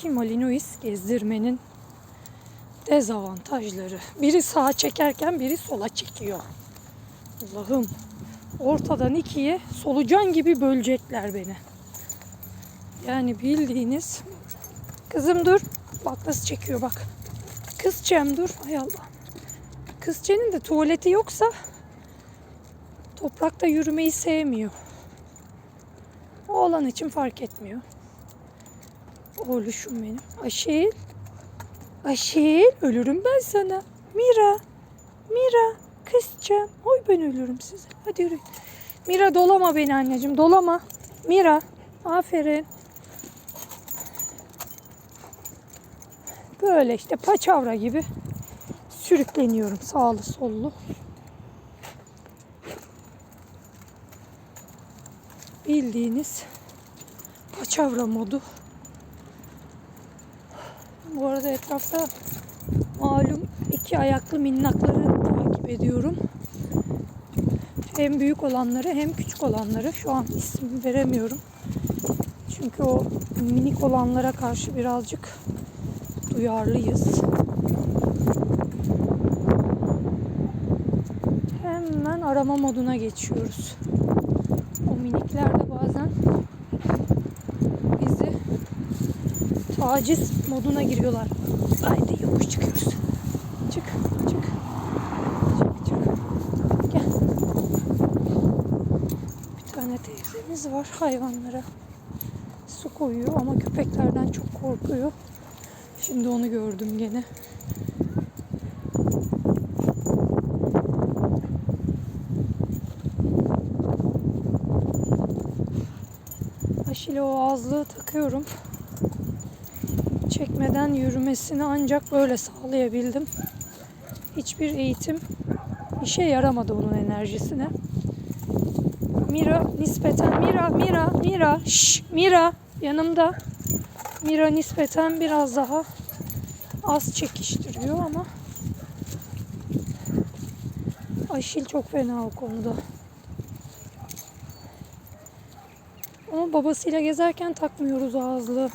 Sakin Malinois gezdirmenin dezavantajları. Biri sağa çekerken biri sola çekiyor. Allah'ım. Ortadan ikiye solucan gibi bölecekler beni. Yani bildiğiniz kızım dur. Bak nasıl çekiyor bak. Kızcem dur. Hay Allah. Kızcenin de tuvaleti yoksa toprakta yürümeyi sevmiyor. Oğlan için fark etmiyor. Oğluşum benim. Aşil. Aşil. Ölürüm ben sana. Mira. Mira. Kızcağım. Oy ben ölürüm size. Hadi yürü. Mira dolama beni anneciğim. Dolama. Mira. Aferin. Böyle işte paçavra gibi sürükleniyorum sağlı sollu. Bildiğiniz paçavra modu. Bu arada etrafta malum iki ayaklı minnakları takip ediyorum. Hem büyük olanları hem küçük olanları. Şu an isim veremiyorum. Çünkü o minik olanlara karşı birazcık duyarlıyız. Hemen arama moduna geçiyoruz. O minikler de bazen taciz moduna giriyorlar. Haydi yokuş çıkıyoruz. Çık, çık. Çık, çık. Gel. Bir tane teyzemiz var hayvanlara. Su koyuyor ama köpeklerden çok korkuyor. Şimdi onu gördüm gene. Aşile o ağızlığı takıyorum. Çekmeden yürümesini ancak böyle sağlayabildim. Hiçbir eğitim işe yaramadı onun enerjisine. Mira nispeten Mira Mira Mira şş, Mira yanımda. Mira nispeten biraz daha az çekiştiriyor ama Aşil çok fena o konuda. Ama babasıyla gezerken takmıyoruz ağızlığı.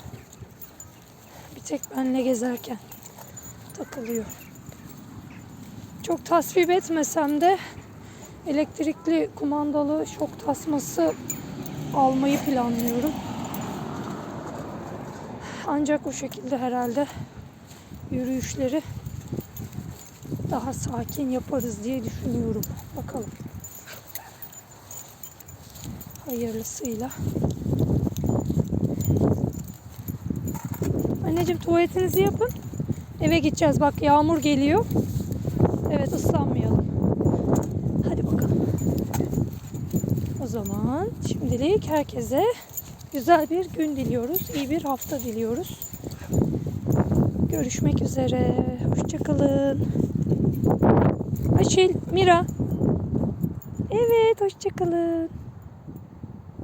Tek benle gezerken takılıyor. Çok tasvip etmesem de elektrikli kumandalı şok tasması almayı planlıyorum. Ancak o şekilde herhalde yürüyüşleri daha sakin yaparız diye düşünüyorum. Bakalım. Hayırlısıyla. Anneciğim tuvaletinizi yapın. Eve gideceğiz. Bak yağmur geliyor. Evet ıslanmayalım. Hadi bakalım. O zaman şimdilik herkese güzel bir gün diliyoruz. İyi bir hafta diliyoruz. Görüşmek üzere. Hoşçakalın. Aşil, Mira. Evet, hoşçakalın.